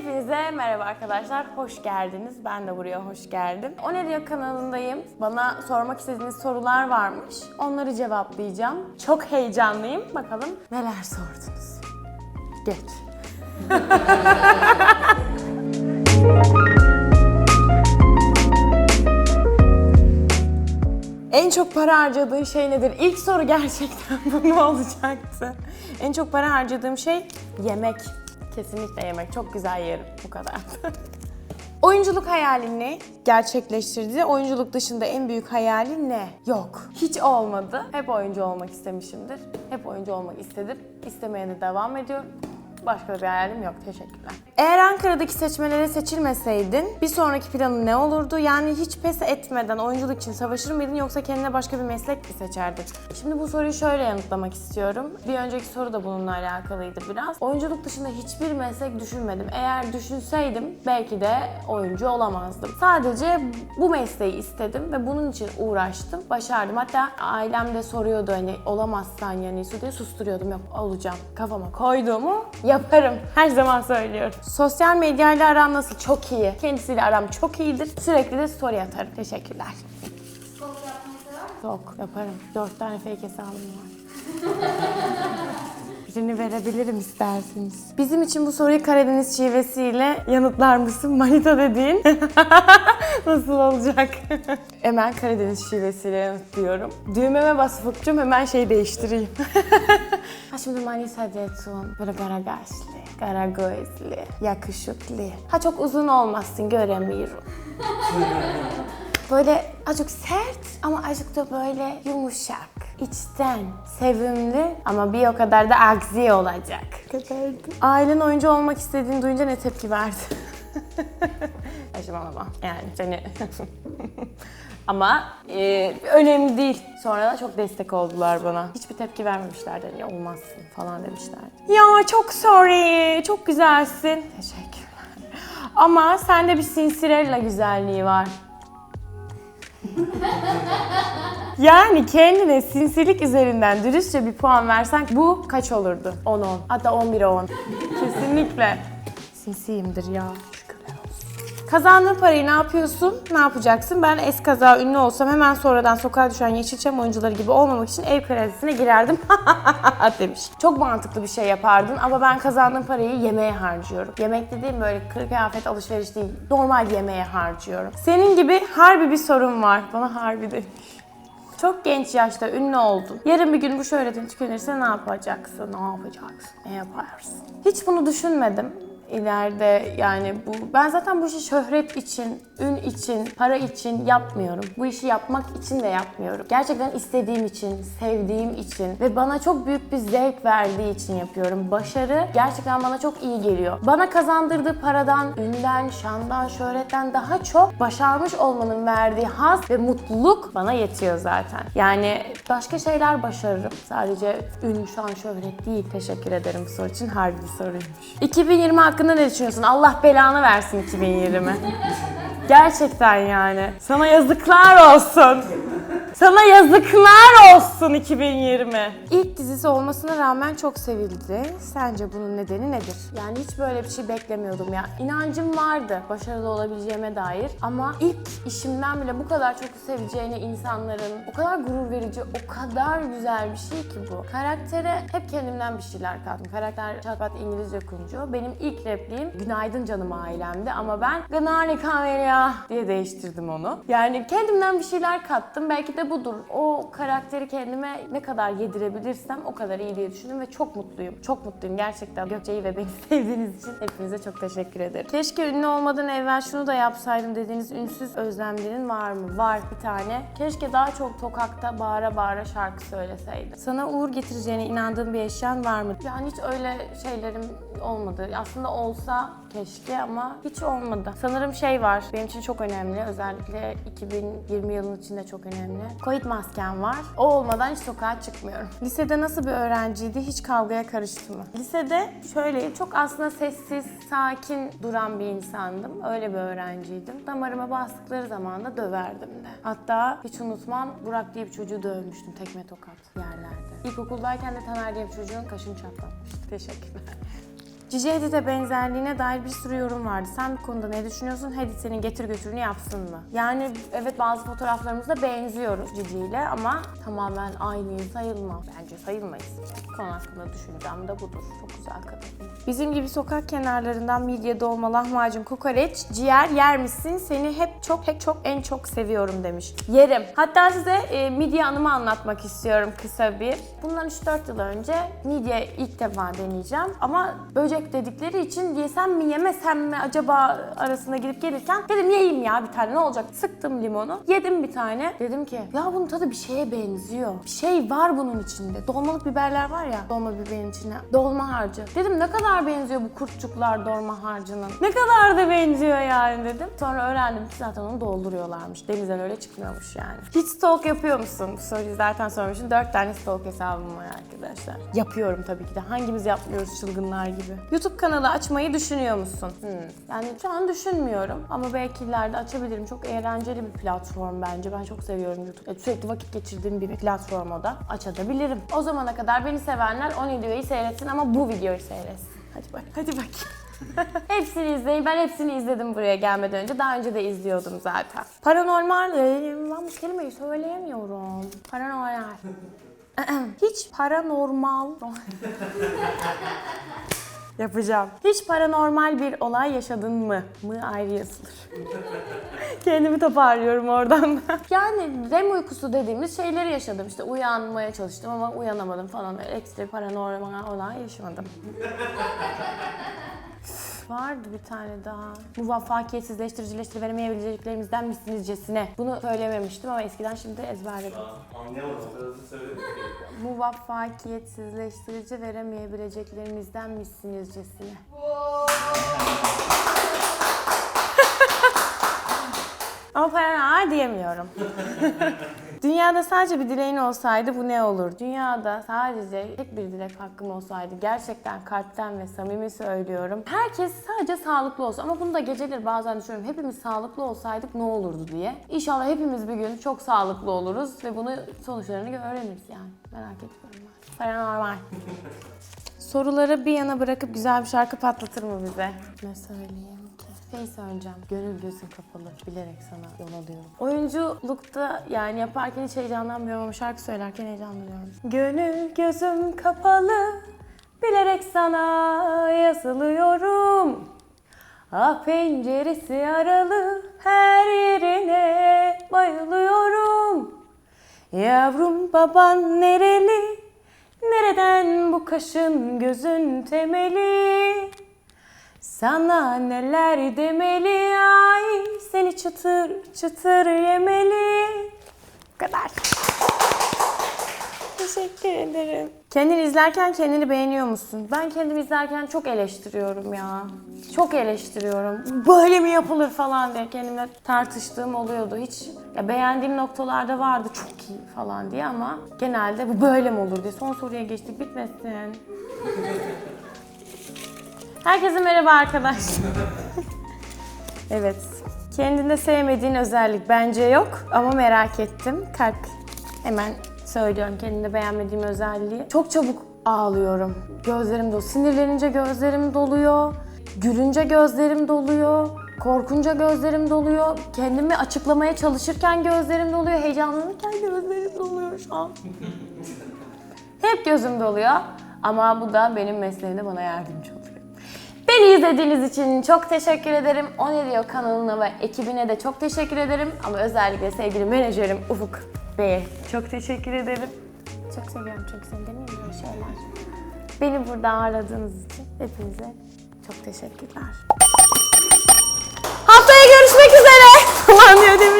Hepinize merhaba arkadaşlar, hoş geldiniz. Ben de buraya hoş geldim. O Ne Diyor kanalındayım. Bana sormak istediğiniz sorular varmış. Onları cevaplayacağım. Çok heyecanlıyım. Bakalım neler sordunuz. Geç. En çok para harcadığın şey nedir? İlk soru gerçekten bu mu olacaktı? En çok para harcadığım şey yemek. Kesinlikle yemek. Çok güzel yerim. Bu kadar. Oyunculuk hayalini gerçekleştirdi. Oyunculuk dışında en büyük hayali ne? Yok. Hiç olmadı. Hep oyuncu olmak istemişimdir. Hep oyuncu olmak istedim. İstemeye de devam ediyorum. Başka bir hayalim yok. Teşekkürler. Eğer Ankara'daki seçmelere seçilmeseydin bir sonraki planın ne olurdu? Yani hiç pes etmeden oyunculuk için savaşır mıydın yoksa kendine başka bir meslek mi seçerdin? Şimdi bu soruyu şöyle yanıtlamak istiyorum. Bir önceki soru da bununla alakalıydı biraz. Oyunculuk dışında hiçbir meslek düşünmedim. Eğer düşünseydim belki de oyuncu olamazdım. Sadece bu mesleği istedim ve bunun için uğraştım. Başardım. Hatta ailem de soruyordu hani olamazsan yani Su diye susturuyordum. Yok olacağım. Kafama koyduğumu yaparım. Her zaman söylüyorum. Sosyal medyayla aram nasıl? Çok iyi. Kendisiyle aram çok iyidir. Sürekli de story atarım. Teşekkürler. Stok yapmayı sever misin? Yaparım. Dört tane fake hesabım var. Birini verebilirim isterseniz. Bizim için bu soruyu Karadeniz şivesiyle yanıtlar mısın? Manita dediğin nasıl olacak? hemen Karadeniz şivesiyle yanıtlıyorum. Düğmeme bas Ufukcuğum hemen şey değiştireyim. ha şimdi manita dediğin böyle kara kaşlı, kara gözlü, yakışıklı. Ha çok uzun olmasın göremiyorum. Böyle azıcık sert ama azıcık da böyle yumuşak. içten, sevimli ama bir o kadar da aksi olacak. Kadardı. Ailen oyuncu olmak istediğini duyunca ne tepki verdi? Saçmalama. Yani seni... ama e, önemli değil. Sonra da çok destek oldular bana. Hiçbir tepki vermemişlerdi. Ya olmazsın falan demişlerdi. Ya çok sorry. Çok güzelsin. Teşekkürler. Ama sende bir Cinderella güzelliği var. Yani kendine sinsilik üzerinden dürüstçe bir puan versen bu kaç olurdu? 10-10. Hatta 11'e 10. Kesinlikle. Sinsiyimdir ya. Kazandığın parayı ne yapıyorsun? Ne yapacaksın? Ben es kaza ünlü olsam hemen sonradan sokağa düşen Yeşilçam oyuncuları gibi olmamak için ev kredisine girerdim. demiş. Çok mantıklı bir şey yapardın ama ben kazandığım parayı yemeğe harcıyorum. Yemek dediğim böyle kır kıyafet alışveriş değil. Normal yemeğe harcıyorum. Senin gibi harbi bir sorun var. Bana harbi demiş. Çok genç yaşta ünlü oldun. Yarın bir gün bu şöhretin tükenirse ne yapacaksın? Ne yapacaksın? Ne yaparsın? Hiç bunu düşünmedim. İleride yani bu ben zaten bu işi şöhret için, ün için, para için yapmıyorum. Bu işi yapmak için de yapmıyorum. Gerçekten istediğim için, sevdiğim için ve bana çok büyük bir zevk verdiği için yapıyorum. Başarı gerçekten bana çok iyi geliyor. Bana kazandırdığı paradan, ünden, şandan, şöhretten daha çok başarmış olmanın verdiği haz ve mutluluk bana yetiyor zaten. Yani başka şeyler başarırım. Sadece ün, şan, şöhret değil. Teşekkür ederim bu soru için. Harbi soruymuş. 2020 hakkında ne düşünüyorsun? Allah belanı versin 2020. Gerçekten yani. Sana yazıklar olsun. Sana yazıklar olsun 2020. İlk dizisi olmasına rağmen çok sevildi. Sence bunun nedeni nedir? Yani hiç böyle bir şey beklemiyordum ya. İnancım vardı başarılı olabileceğime dair. Ama ilk işimden bile bu kadar çok seveceğini insanların o kadar gurur verici, o kadar güzel bir şey ki bu. Karaktere hep kendimden bir şeyler kattım. Karakter Çatpat İngilizce kuncu. Benim ilk repliğim günaydın canım ailemdi ama ben Gınari Kamelya diye değiştirdim onu. Yani kendimden bir şeyler kattım. Belki de budur. O karakteri kendime ne kadar yedirebilirsem o kadar iyi diye düşündüm ve çok mutluyum. Çok mutluyum gerçekten. Gökçe'yi ve beni sevdiğiniz için hepinize çok teşekkür ederim. Keşke ünlü olmadan evvel şunu da yapsaydım dediğiniz ünsüz özlemlerin var mı? Var bir tane. Keşke daha çok sokakta bağıra bağıra şarkı söyleseydim. Sana uğur getireceğine inandığın bir eşyan var mı? Yani hiç öyle şeylerim olmadı. Aslında olsa keşke ama hiç olmadı. Sanırım şey var. Benim için çok önemli. Özellikle 2020 yılının içinde çok önemli. Covid maskem var. O olmadan hiç sokağa çıkmıyorum. Lisede nasıl bir öğrenciydi? Hiç kavgaya karıştı mı? Lisede şöyle çok aslında sessiz, sakin duran bir insandım. Öyle bir öğrenciydim. Damarıma bastıkları zaman da döverdim de. Hatta hiç unutmam Burak diye bir çocuğu dövmüştüm tekme tokat yerlerde. İlkokuldayken de Taner diye bir çocuğun kaşını çatlatmıştım. Teşekkürler. Cici Hadid'e benzerliğine dair bir sürü yorum vardı. Sen bu konuda ne düşünüyorsun? Hadid senin getir götürünü yapsın mı? Yani evet bazı fotoğraflarımızda benziyoruz Cici ile ama tamamen aynıyız sayılmaz. Bence sayılmayız. Konu hakkında düşüncem de budur. Çok güzel kadın. Bizim gibi sokak kenarlarından midye, dolma, lahmacun, kokoreç, ciğer yer misin? Seni hep çok hep çok en çok seviyorum demiş. Yerim. Hatta size e, midye anımı anlatmak istiyorum kısa bir. Bundan 3-4 yıl önce midye ilk defa deneyeceğim. Ama böcek dedikleri için yesem mi yemesem mi acaba arasında gidip gelirken dedim yiyeyim ya bir tane ne olacak? Sıktım limonu. Yedim bir tane. Dedim ki ya bunun tadı bir şeye benziyor. Bir şey var bunun içinde. Dolmalık biberler var ya dolma biberin içine. Dolma harcı. Dedim ne kadar benziyor bu kurtçuklar dolma harcının. Ne kadar da benziyor yani dedim. Sonra öğrendim ki zaten onu dolduruyorlarmış. Denizden öyle çıkmıyormuş yani. Hiç stalk yapıyor musun? Bu soruyu zaten sormuşum. 4 tane stalk hesabım var arkadaşlar. Yapıyorum tabii ki de. Hangimiz yapmıyoruz çılgınlar gibi. YouTube kanalı açmayı düşünüyor musun? Hmm. Yani şu an düşünmüyorum ama belki ileride açabilirim. Çok eğlenceli bir platform bence. Ben çok seviyorum YouTube. Sürekli vakit geçirdiğim bir platform o da. Açabilirim. O zamana kadar beni sevenler o videoyu seyretsin ama bu videoyu seyretsin. Hadi bak, hadi bak. hepsini izleyin. Ben hepsini izledim buraya gelmeden önce. Daha önce de izliyordum zaten. Paranormal, ben bu kelimeyi söyleyemiyorum. Paranormal. Hiç paranormal yapacağım. Hiç paranormal bir olay yaşadın mı? Mı ayrı yazılır. Kendimi toparlıyorum oradan da. Yani REM uykusu dediğimiz şeyleri yaşadım. İşte uyanmaya çalıştım ama uyanamadım falan. Öyle ekstra paranormal olay yaşamadım. Vardı bir tane daha. Muvaffakiyetsizleştiricileştiri veremeyebileceklerimizden misinizcesine. Bunu söylememiştim ama eskiden şimdi ezberledim. Söyledim ki. Muvaffakiyetsizleştirici veremeyebileceklerimizden misinizcesine. Ama paranormal diyemiyorum. Dünyada sadece bir dileğin olsaydı bu ne olur? Dünyada sadece tek bir dilek hakkım olsaydı gerçekten kalpten ve samimi söylüyorum. Herkes sadece sağlıklı olsa ama bunu da geceleri bazen düşünüyorum. Hepimiz sağlıklı olsaydık ne olurdu diye. İnşallah hepimiz bir gün çok sağlıklı oluruz ve bunu sonuçlarını öğreniriz yani. Merak etmiyorum ben. Paranormal. Soruları bir yana bırakıp güzel bir şarkı patlatır mı bize? Ne söyleyeyim Şey söyleyeceğim. Gönül gözün kapalı. Bilerek sana yol alıyorum. Oyunculukta yani yaparken hiç heyecanlanmıyorum ama şarkı söylerken heyecanlanıyorum. Gönül gözüm kapalı. Bilerek sana yazılıyorum. Ah penceresi aralı. Her yerine bayılıyorum. Yavrum baban nereli? Nereden bu kaşın gözün temeli? Sana neler demeli ay seni çıtır çıtır yemeli. Bu kadar. Teşekkür ederim. Kendini izlerken kendini beğeniyor musun? Ben kendimi izlerken çok eleştiriyorum ya. Çok eleştiriyorum. Böyle mi yapılır falan diye kendimle tartıştığım oluyordu. Hiç ya beğendiğim noktalarda vardı çok iyi falan diye ama genelde bu böyle mi olur diye. Son soruya geçtik bitmesin. Herkese merhaba arkadaşlar. evet. Kendinde sevmediğin özellik bence yok ama merak ettim. Kalp. Hemen söylüyorum kendinde beğenmediğim özelliği. Çok çabuk ağlıyorum. Gözlerim doluyor. Sinirlenince gözlerim doluyor. Gülünce gözlerim doluyor. Korkunca gözlerim doluyor. Kendimi açıklamaya çalışırken gözlerim doluyor. Heyecanlanırken gözlerim doluyor şu an. Hep gözüm doluyor. Ama bu da benim mesleğimde bana yardımcı. Beni izlediğiniz için çok teşekkür ederim. O Ne Diyor kanalına ve ekibine de çok teşekkür ederim. Ama özellikle sevgili menajerim Ufuk Bey'e çok teşekkür ederim. Çok seviyorum, çok. Değil mi böyle şeyler? Beni burada ağırladığınız için hepinize çok teşekkürler. Haftaya görüşmek üzere. Falan diyor?